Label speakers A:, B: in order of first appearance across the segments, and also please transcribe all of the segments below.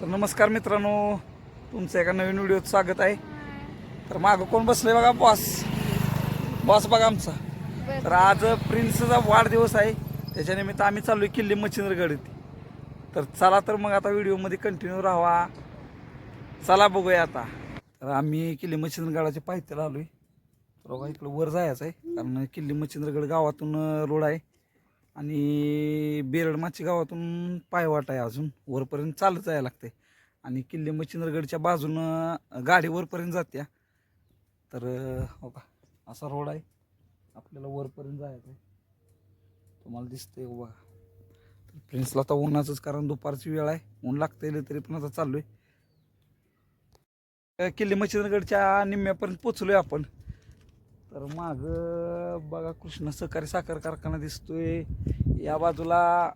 A: तर नमस्कार मित्रांनो तुमचं एका नवीन व्हिडिओत स्वागत आहे. तर मागं कोण बसलंय बघा बॉस बॉस बघा आमचा. तर आज प्रिन्सचा वाढदिवस आहे. त्याच्यानिमित्त आम्ही चाललोय किल्ले मच्छिंद्रगड इथे. तर चला तर मग आता व्हिडिओमध्ये कंटिन्यू राहावा. चला बघूया आता. तर आम्ही किल्ले मच्छिंद्रगडाच्या पायथ्याला आलोय. तर बघा इकडं वर जायचं आहे. कारण किल्ले मच्छिंद्रगड गावातून रोड आहे. आणि बेरडमाची गावातून पायवाट आहे अजून. वरपर्यंत चालत जायला लागते आणि किल्ले मच्छिंद्रगडच्या बाजूनं गाडी वरपर्यंत जात्या. तर हो का असा रोड आहे. आपल्याला वरपर्यंत जायचं आहे तुम्हाला दिसतंय हो बघा. तर प्रिन्सला आता उन्हाचंच कारण दुपारची वेळ आहे. ऊन लागतंय तरी पण आता चाललोय. अं, किल्ले मच्छिंद्रगडच्या निम्म्यापर्यंत पोचलोय आपण. तर माग बघा कृष्ण सहकारी साखर कारखाना दिसतोय. या बाजूला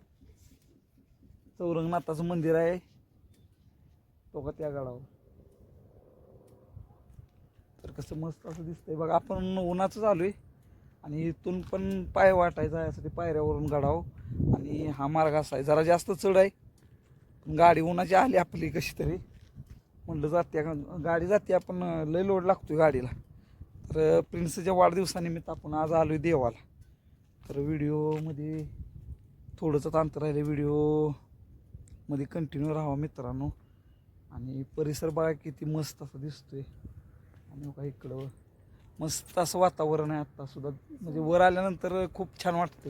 A: चौरंगनाथाचं मंदिर आहे. तो का त्या गडावर. तर कसं मस्त असं दिसतंय. बघा आपण उन्हाचं चालू आहे आणि इथून पण पाय वाटायचा यासाठी पायऱ्यावरून गडाव आणि हा मार्ग असा आहे. जरा जास्त चढ आहे. पण गाडी उन्हाची आली आपली कशी तरी. म्हणलं जाते गाडी जाते आपण लय लोड लागतोय गाडीला. तर प्रिन्सच्या वाढदिवसानिमित्त आपण आज आलो आहे देवाला. तर व्हिडिओमध्ये थोडंसं अंतर राहिलं व्हिडिओ कंटिन्यू राहावा मित्रांनो. आणि परिसर बघा किती मस्त असं दिसतो आहे आणि बघा इकडं मस्त असं वातावरण आहे आत्तासुद्धा म्हणजे वर आल्यानंतर खूप छान वाटते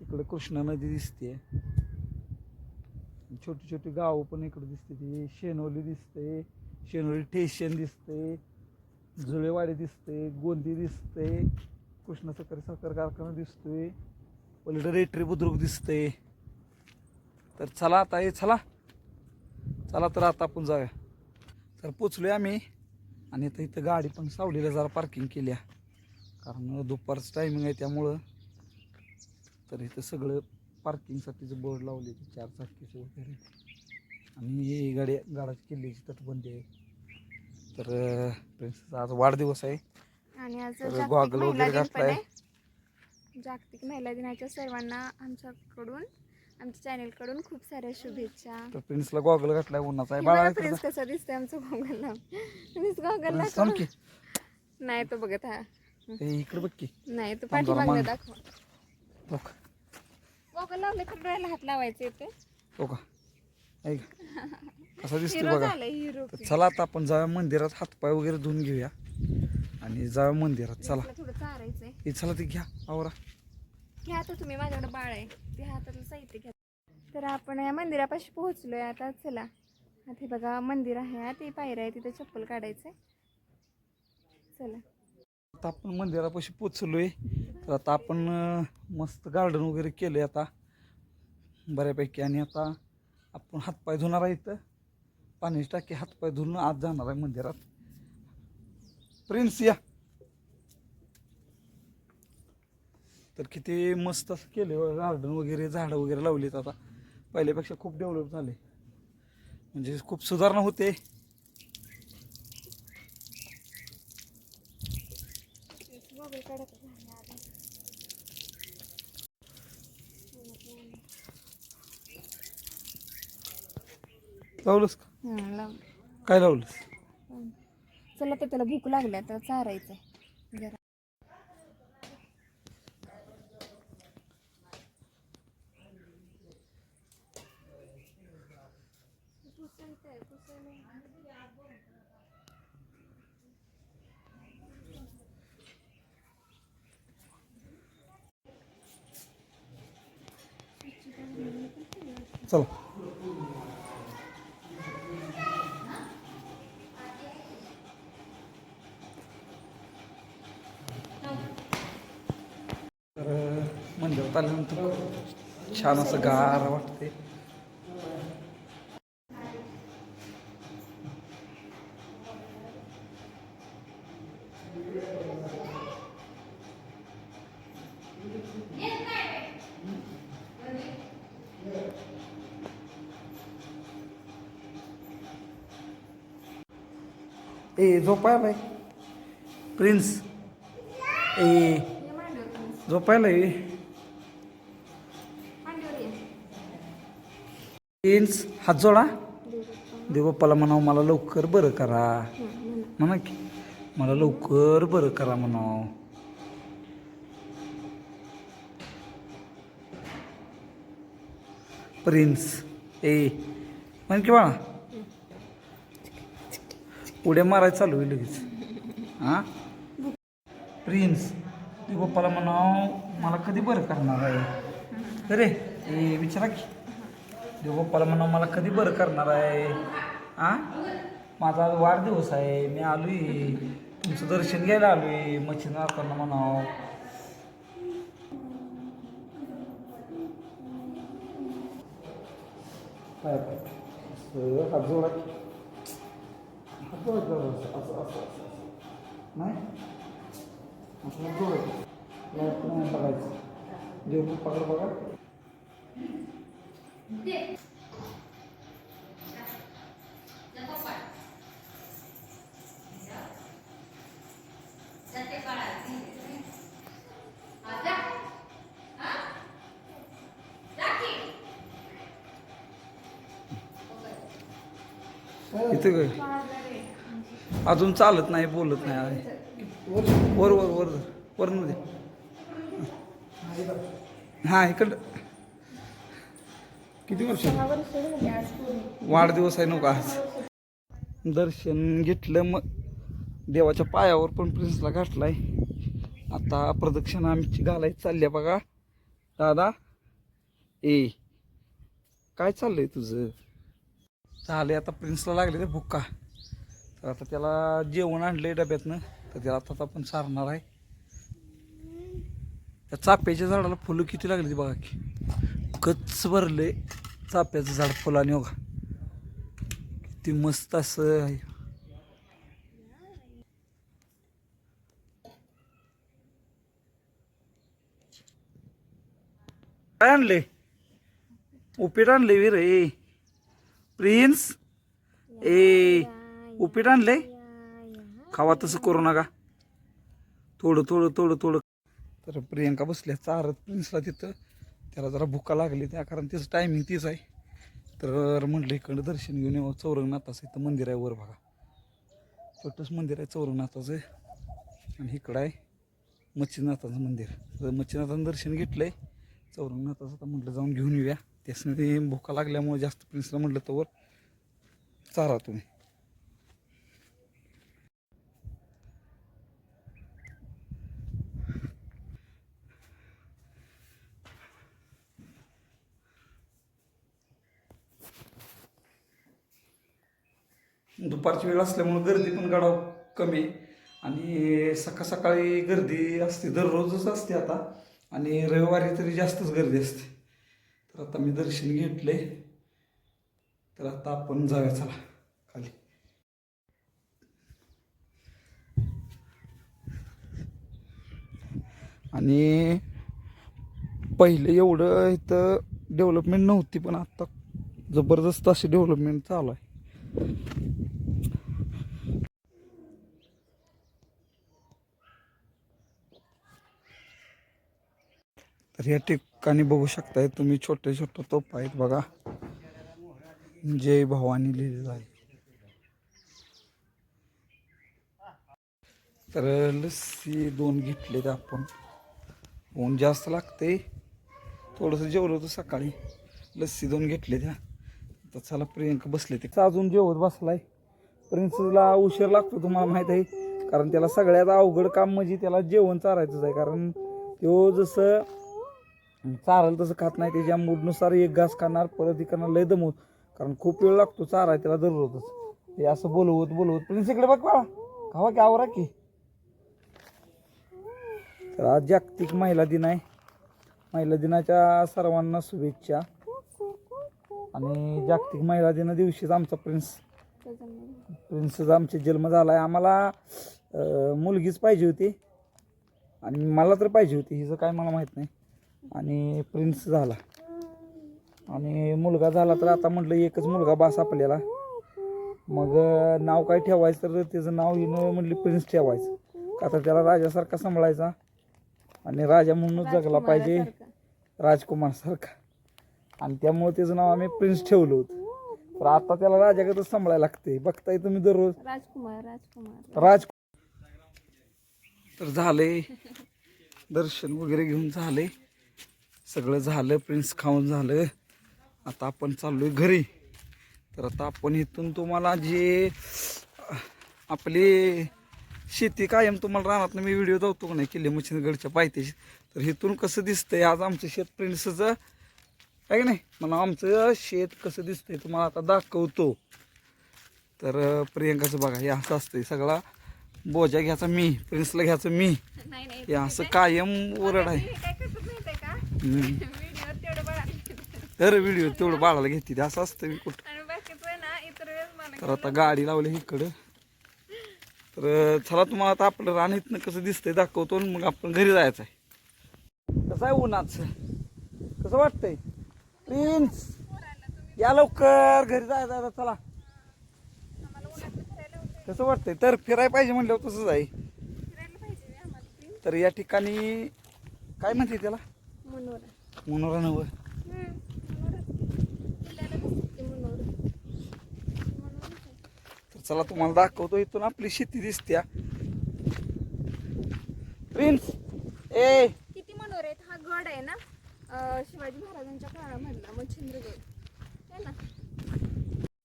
A: इकडं कृष्णा नदी दिसते छोटी छोटी गावं पण इकडे दिसते ती शेनोली दिसते शेनोरी स्टेशन दिसते. जुळेवाडी दिसते गोंदी दिसते. कृष्ण साखर साखर कारखाना दिसतोय. पलीकडे रेटरी बुद्रुक दिसते. तर चला आता हे चला. चला तर आता आपण जाऊया. तर पोचलोय आम्ही. आणि आता इथं गाडी पण सावलीला जरा पार्किंग केल्या. कारण दुपारचं टायमिंग आहे त्यामुळं. तर इथं सगळं पार्किंगसाठीचं बोर्ड लावले चार चाकीचं वगैरे. आणि ही गाडी गाडाची किल्ल्याची तटबंदी आहे. तर प्रिन्सचा आज वाढदिवस आहे.
B: आणि आज
A: तर
B: जागतिक
A: गॉगल
B: महिला
A: वगैरे
B: दिन पण
A: घातलाय.
B: आहे. जागतिक महिला दिनाच्या सर्वांना आमच्याकडून आमच्या चॅनेल कडून खूप साऱ्या शुभेच्छा.
A: तर प्रिन्सला गॉगल घातलाय उन्हाचा आहे.
B: हे
A: बाळा
B: बघा प्रिन्स कसं दिसतंय आमचं गॉगल लावून. प्रिन्स गॉगल
A: प्रिन्स
B: दाखव.
A: थांब की.
B: नाही तो बघत हा.
A: ए, इकडे बघ की.
B: नाही तो
A: थांब जरा
B: पाठीमागनं
A: मागं.
B: दाखव.
A: बघ.
B: गॉगल लावले तर डोळ्याला हात लावायचे येते
A: हो का? ऐक. कसा दिसतोय
B: हिरो
A: बघा. तर चला आता आपण जाऊया मंदिरात हातपाय वगैरे धुवून घेऊया. आणि जाऊया मंदिरात चला. हे चला ते घ्या आवरा.
B: घ्या आता तुम्ही माझ्याकडे बाळ आहे. ते हातातलं साहित्य घ्या. तर आपण या मंदिरापाशी पोहोचलोय आता चला. आता बघा मंदिर आहे ते पायऱ्या आहे तिथे चप्पल काढायचंय. चला.
A: आता आपण मंदिरापाशी पोचलोय तर आता आपण मस्त गार्डन वगैरे केलंय आता. बऱ्यापैकी. आणि आता आपण हातपाय धुणार आहे इथं. पाण्याची टाकी हातपाय धुवून आत जाणार आहे मंदिरात. प्रिन्स या. तर किती मस्त असं केलं गार्डन वगैरे झाडं वगैरे लावलीत आता. पहिल्यापेक्षा खूप डेव्हलप झाले म्हणजे खूप सुधारणा होते. लावलंस का?
B: हं.
A: काय लावलंस?
B: चला तर त्याला भूक लागल्या तर चारायचंय. जरा.
A: चला तर मंदिरात आल्यानंतर छान असं गार वाटते ए झोपायला प्रिन्स. ए झोपायला प्रिन्स हात जोडा. देवबाप्पाला म्हणावं मला लवकर बरं करा. म्हणा की मला लवकर बरं करा म्हणावं. प्रिन्स ए म्हण की बाळा. उड्या मारायला चालू आहे लगेच. हां? प्रिन्स देवबाप्पाला म्हणावं मला कधी बरं करणार आहे? अरे ए विचारा की. देवबाप्पाला म्हणा मला कधी बरं करणार आहे? आ? माझा आज वाढदिवस आहे मी आलो आहे तुमचं दर्शन घ्यायला आलो आहे म्हणाव. म्हणावं काय असं हात जोडा. हात जोडा असं, असं, असं, नाही? असं हात बघायचं. देवबाप्पाकडे बघा. इथं काय? अजून चालत नाही बोलत नाही वर वर वर वर दे. हा इकडं. किती वर्ष? वाढदिवस आहे नका आज. दर्शन घेतलं मग. देवाच्या पायावर पण प्रिन्सला घातलाय. आता प्रदक्षिणा आमची घालायची चालली आहे बघा. दादा. ए काय चाललंय तुझं? झाले आता प्रिन्सला लागले ते भुक्का. तर आता त्याला जेवण आणलंय डब्यातनं. तर त्याला आता आपण सारणार आहे. त्या चाप्याच्या झाडाला फुलं किती लागली ती बघा की. कच्च भरले चाप्याचं झाड फुलाने बघा. किती मस्त असं आहे. काय आणले उपीट आणले वीर. ए प्रिन्स? ए उपीट आणले खावा तसं करू नका. थोडं थोडं थोडं थोडं. तर प्रियंका बसल्या चारत प्रिन्सला तिथं. त्याला जरा भुका लागली त्या कारण तिचं टायमिंग तीच आहे. तर म्हटलं इकडं दर्शन घेऊन येऊ. चौरंगनाथाचं इथं मंदिर आहे वर बघा. छोटंच मंदिर आहे चौरंगनाथाचं. आणि इकडं आहे मच्छीनाथाचं मंदिर. तर मच्छीनाथाचं दर्शन घेतलं आहे चौरंगनाथाचं तर म्हटलं जाऊन घेऊन येऊया. त्यासनं ते भुका लागल्यामुळे जास्त प्रिन्सला म्हटलं तर वर चारा तुम्ही. दुपारची वेळ असल्यामुळं गर्दी पण गाडा कमी. आहे आणि सकाळ सकाळी गर्दी असते दररोजच असते आता. आणि रविवारी तरी जास्तच गर्दी असते. तर आता मी दर्शन घेतले तर आता आपण जाऊया चला खाली. आणि पहिले एवढं इथं डेव्हलपमेंट नव्हती पण आत्ता जबरदस्त अशी डेव्हलपमेंट चालू आहे. तर या ठिकाणी बघू शकताय तुम्ही छोटे छोटे तोप आहेत बघा. जय भवानी लिहिलेलं आहे. तर लस्सी दोन घेतलेत आपण. ऊन जास्त लागते थोडंसं जेवलं होतं सकाळी. लस्सी दोन घेतले त्या तर चला प्रियंका बसले ते अजून जेवत बसलाय. प्रिन्सला उशीर लागतो तुम्हाला माहीत आहे. कारण त्याला सगळ्यात अवघड काम म्हणजे त्याला जेवण चारायचंच आहे. कारण तो जसं चारायला तसं खात नाही त्याच्या मूडनुसार एक घास खाणार परत इकडनं लय दमवत कारण खूप वेळ लागतो चारा त्याला दररोजच. ते असं बोलवत बोलवत. प्रिन्स इकडे बघ बाळा खावा की आवरा की? तर आज जागतिक महिला दिन आहे. महिला दिनाच्या सर्वांना शुभेच्छा. आणि जागतिक महिला दिना दिवशीच आमचा प्रिन्स प्रिन्सचा आमचे जन्म झाला आहे आम्हाला मुलगीच पाहिजे होती. आणि मला तर पाहिजे होती. हिचं काय मला माहीत नाही. आणि प्रिन्स झाला. आणि मुलगा झाला तर आता म्हटलं एकच मुलगा बास आपल्याला. मग नाव काय ठेवायचं तर त्याचं नाव हिनं म्हटली प्रिन्स ठेवायचं. का तर त्याला राजासारखा सांभाळायचा. आणि राजा म्हणूनच जगला पाहिजे. राजकुमार सारखा आणि त्यामुळे त्याचं नाव आम्ही प्रिन्स ठेवलं होतं. तर आता त्याला राजागतच सांभाळायला लागते बघताय तुम्ही दररोज.
B: राजकुमार राजकुमार.
A: राज तर झाले दर्शन वगैरे घेऊन झाले सगळं झालं प्रिन्स खाऊन झालं. आता आपण चाललोय घरी. तर आता आपण इथून तुम्हाला जे आपली शेती कायम तुम्हाला रानात मी व्हिडिओ दावतो का नाही किल्ले मच्छिंद्रगडच्या पायथ्याशी. तर इथून कसं दिसतंय आज आमचं शेत प्रिन्सचं आहे की नाही? मला आमचं शेत कसं दिसतंय तुम्हाला आता दाखवतो. तर प्रियंकाचं बघा हे असं असतंय सगळा. बोजा घ्यायचा मी प्रिन्सला घ्यायचं मी. हे असं कायम ओरड आहे. हम्म.
B: व्हिडिओ तेवढं
A: बाळाला घेते ते असं असतं मी कुठं. तर आता गाडी लावली इकडं. तर चला तुम्हाला आता आपलं इथनं कसं दिसतंय दाखवतो मग आपण घरी जायचं आहे. कसं आहे उन्हाचं? कसं वाटतंय? प्रिन्स या लवकर. घरी जायचं आता चला. कसं वाटतंय? तर फिरायला पाहिजे म्हणल्यावर तसंच आहे. तर या ठिकाणी काय म्हणते त्याला?
B: मनोरा
A: मनोरा नवं चला तुम्हाला दाखवतो इथून आपली शेती दिसत्या प्रिन्स ए!
B: किती मनोरे आहेत? हा गड आहे ना? शिवाजी महाराजांच्या काळामधला मच्छिंद्रगड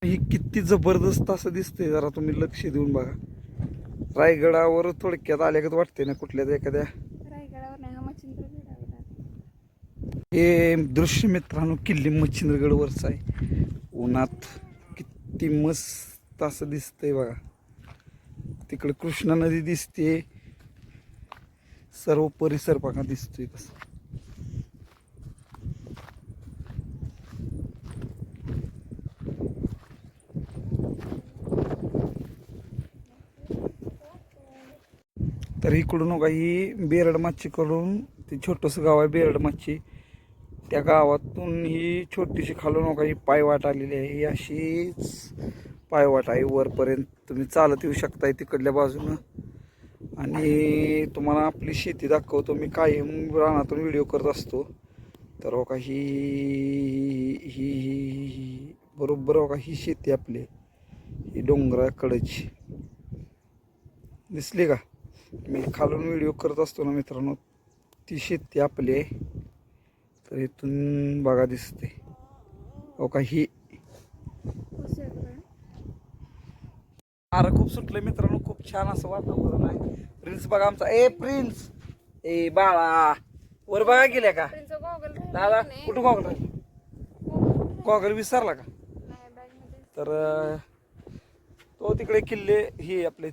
A: ही किती जबरदस्त असं दिसतंय जरा तुम्ही लक्ष देऊन बघा. रायगडावर थोडक्यात आल्यागत वाटते ना कुठल्या एखाद्या
B: रायगडावर नाही हा मच्छिंद्रगडावर आहे.
A: हे दृश्य मित्रांनो किल्ली मच्छिंद्रगडवरचं आहे. उन्हात किती मस्त असं दिसतंय बघा. तिकडे कृष्णा नदी दिसते सर्व परिसर बघा दिसतोय कसं तर इकडून बघा ही बेरड माचीकडून ते छोटंसं गाव आहे बेरड माची. त्या गावातून ही छोटीशी खालून हो बघा ही पायवाट आलेली आहे. ही अशीच पायवाट आहे. वरपर्यंत तुम्ही चालत येऊ शकताय तिकडल्या बाजूनं. आणि तुम्हाला आपली शेती दाखवतो. मी कायम रानातून व्हिडिओ करत असतो. तर हो का ही ही ही- ही बरोबर हो का ही शेती आपली ही डोंगराकडची. दिसली का? मी खालून व्हिडिओ करत असतो ना मित्रांनो. ती शेती आपली आहे. तर इथून बघा दिसते ओ हो का? ही
B: कसं
A: खूप सुटलं मित्रांनो. खूप छान असं वातावरण आहे. प्रिन्स बघा आमचा ए प्रिन्स ए बाळा! वर बघा गेल्या का? दादा कुठं गॉगल
B: गॉगल
A: विसरला का? तर तो तिकडे किल्ले हे आपले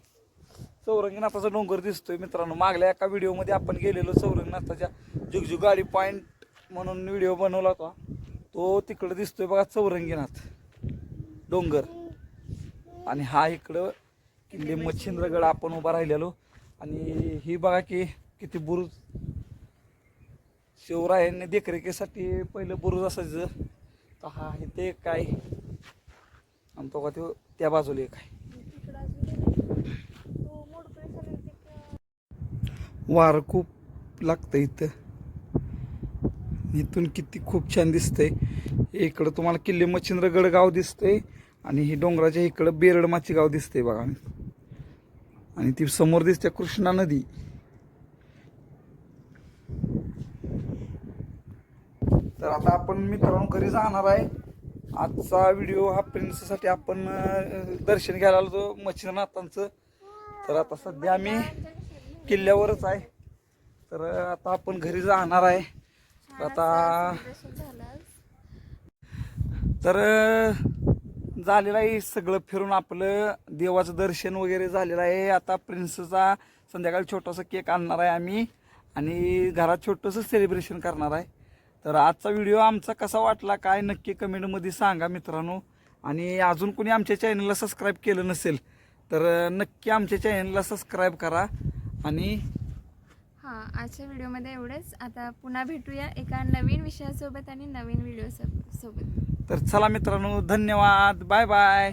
A: चौरंगीनाथाचा डोंगर दिसतोय मित्रांनो. मागल्या एका व्हिडिओमध्ये आपण गेलेलो चौरंगीनाथाच्या जुगजुगाडी पॉईंट म्हणून व्हिडिओ बनवला होता. तो तिकडं दिसतोय बघा चौरंगीनाथ. डोंगर. आणि हा इकडं किल्ले मच्छिंद्रगड आपण उभा राहिलेलो. आणि ही बघा की किती बुरुज. शिवरायांनी देखरेखीसाठी पहिलं बुरुज असायचं. तर हा इथे एक काय आणि तो का तो त्या बाजूला एक आहे.
B: तिकडं
A: वारं खूप लागतं इथं. इथून किती खूप छान दिसतंय. इकडं तुम्हाला किल्ले मच्छिंद्रगड गाव दिसतंय आणि हे डोंगराच्या इकडं बेरडमाची गाव दिसतंय बघा. आणि ती समोर दिसते कृष्णा नदी. तर आता आपण मित्रांनो घरी जाणार आहे. आजचा व्हिडिओ हा प्रिन्ससाठी आपण दर्शन घ्यायला आलो मच्छिंद्रनाथांचं. तर आता सध्या आम्ही किल्ल्यावरच आहे. तर आता आपण घरी जाणार आहे. आता. तर झालेलं आहे सगळं फिरून आपलं देवाचं दर्शन वगैरे झालेलं आहे. आता प्रिन्सचा संध्याकाळी छोटासा केक आणणार आहे आम्ही आणि घरात छोटंसं सेलिब्रेशन करणार आहे. तर आजचा व्हिडिओ आमचा कसा वाटला काय नक्की कमेंटमध्ये सांगा मित्रांनो. आणि अजून कोणी आमच्या चॅनलला सबस्क्राईब केलं नसेल तर नक्की आमच्या चॅनलला सबस्क्राईब करा. आणि
B: हां आजच्या व्हिडिओमध्ये एवढंच. आता पुन्हा भेटूया एका नवीन विषयासोबत आणि नवीन व्हिडिओ सोबत.
A: तर चला मित्रांनो धन्यवाद. Bye bye.